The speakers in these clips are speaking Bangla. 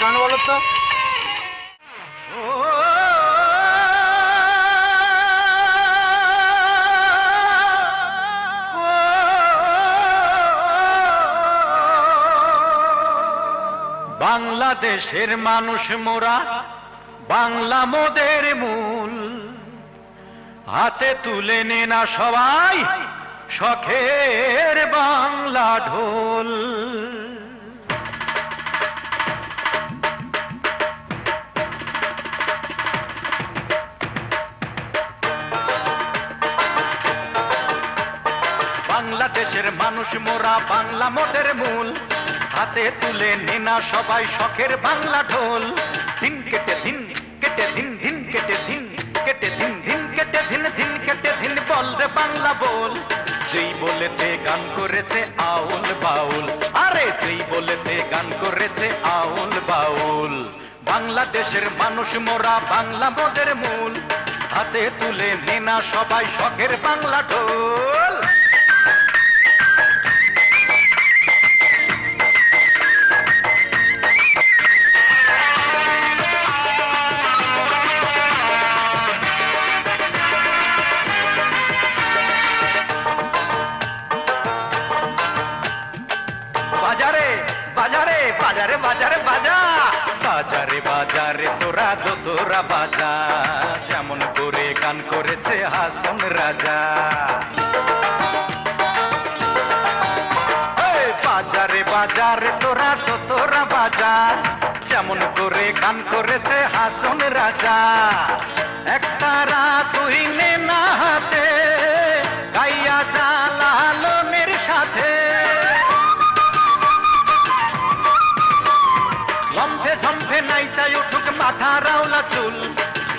কেন বলো তো? বাংলাদেশের মানুষ মোরা, বাংলা মোদের মূল। হাতে তুলে নে না সবাই, শখের বাংলা ঢোল। বাংলাদেশের মানুষ মোরা বাংলা মোদের মূল। হাতে তুলে নেনা সবাই শখের বাংলা ঢোল। দিন কেটে দিন কেটে দিন দিন কেটে দিন কেটে দিন দিন কেটে দিন দিন কেটে দিন বল রে বাংলা বল। যেই বলেতে গান করেছে আউল বাউল, আরে যেই বলেতে গান করেছে আউল বাউল। বাংলাদেশের মানুষ মোরা বাংলা মোদের মূল। হাতে তুলে নেনা সবাই শখের বাংলা ঢোল। বাজারে বাজারে বাজারে বাজা। বাজারে বাজারে তোরা তো তোরা বাজা। যেমন করে গান করেছে হাসন রাজা। বাজারে বাজারে তোরা তো তোরা বাজা। যেমন করে গান করেছে হাসন রাজা। একটা রাত তুই চাই উঠুক মাথা রাওলা চুল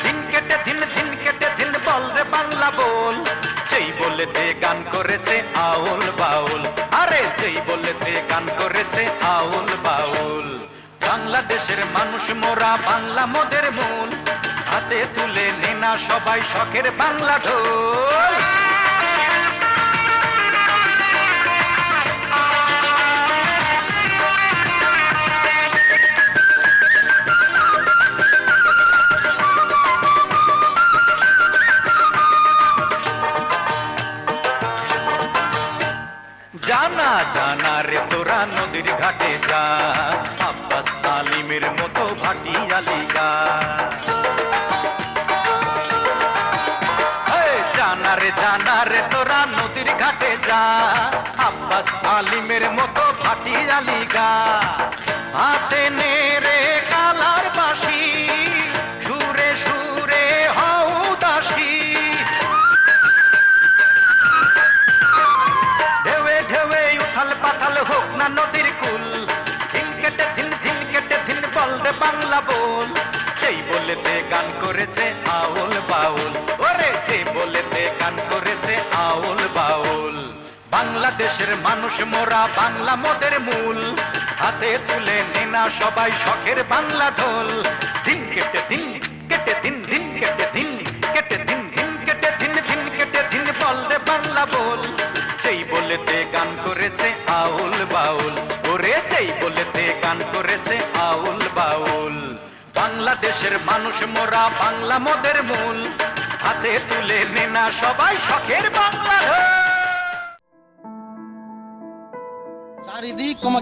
দিন কেটে দিন দিন কেটে দিন বল রে বাংলা বল গান করেছে আউল বাউল আরে গান করেছে আউল বাউল বাংলাদেশের মানুষ মোরা বাংলা মোদের মূল হাতে তুলে নেনা সবাই শখের বাংলা ঢোল জানা রে তোরা নদীর ঘাটে যা। আব্বাস আলিমের মতো ভাটি আলিগা জানা রে জানা রে তোরা নদীর ঘাটে যা। আব্বাস আলিমের মতো ভাটি আলিগা হাতে নে বল সেই বলেতে গান করেছে আউল বাউল। ওরে সেই বলেতে গান করেছে আউল বাউল। বাংলাদেশের মানুষ মোরা, বাংলা মোদের মূল। হাতে তুলে নেনা সবাই শখের বাংলা ঢোল। দিন কেটে দিন কেটে দিন দিন কেটে দিন কেটে দিন দিন কেটে দিন দিন কেটে দিন বল রে বাংলা বল। যেই বলেতে গান করেছে আউল বাউল, ওরে, যেই বলেতে গান করেছে আউল বাউল। বাংলাদেশের মানুষ মোরা বাংলা মদের মূল। হাতে তুলে নেনা সবাই শখের বাংলা। চারিদিক তোমাকে